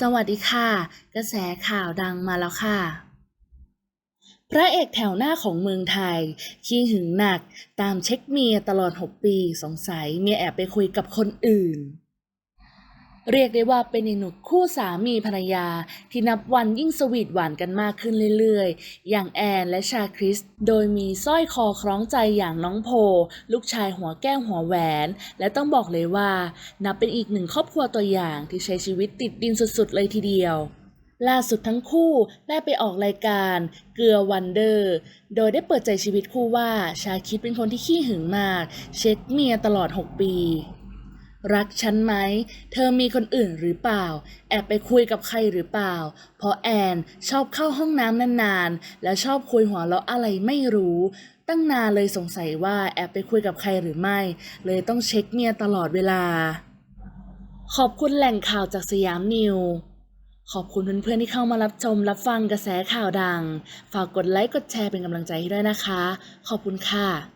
สวัสดีค่ะ กระแสข่าวดังมาแล้วค่ะ พระเอกแถวหน้าของเมืองไทย ขี้หึงหนัก ตามเช็คเมียตลอด 6 ปี สงสัยเมียแอบไปคุยกับคนอื่น เรียกได้ว่าเป็นอีกหนึ่งคู่สามีภรรยา ที่นับวันยิ่งสวีทหวานกันมากขึ้นเรื่อยๆ อย่างแอนและชาคริส โดยมีสร้อยคอคล้องใจอย่างน้องโพ ลูกชายหัวแก้วหัวแหวน และต้องบอกเลยว่า นับเป็นอีกหนึ่งครอบครัวตัวอย่างที่ใช้ชีวิตติดดินสุดๆ เลยทีเดียวล่าสุดทั้งคู่ได้ไปออกรายการเกลือวันเดอร์ โดยได้เปิดใจชีวิตคู่ว่าชาคิดเป็นคนที่ขี้หึงมาก เช็คเมียตลอด 6 ปี รักฉันไหม เธอมีคนอื่นหรือเปล่า แอบไปคุยกับใครหรือเปล่า เพราะแอนชอบเข้าห้องน้ำนานๆ และชอบคุยหัวเราะอะไรไม่รู้ ตั้งนานเลยสงสัยว่าแอบไปคุยกับใครหรือไม่ เลยต้องเช็คเมียตลอดเวลา ขอบคุณแหล่งข่าวจากสยามนิวขอบคุณเพื่อนๆที่เข้ามารับชมรับฟังกระแสข่าวดัง ฝากกดไลค์กดแชร์เป็นกำลังใจให้ด้วยนะคะ ขอบคุณค่ะ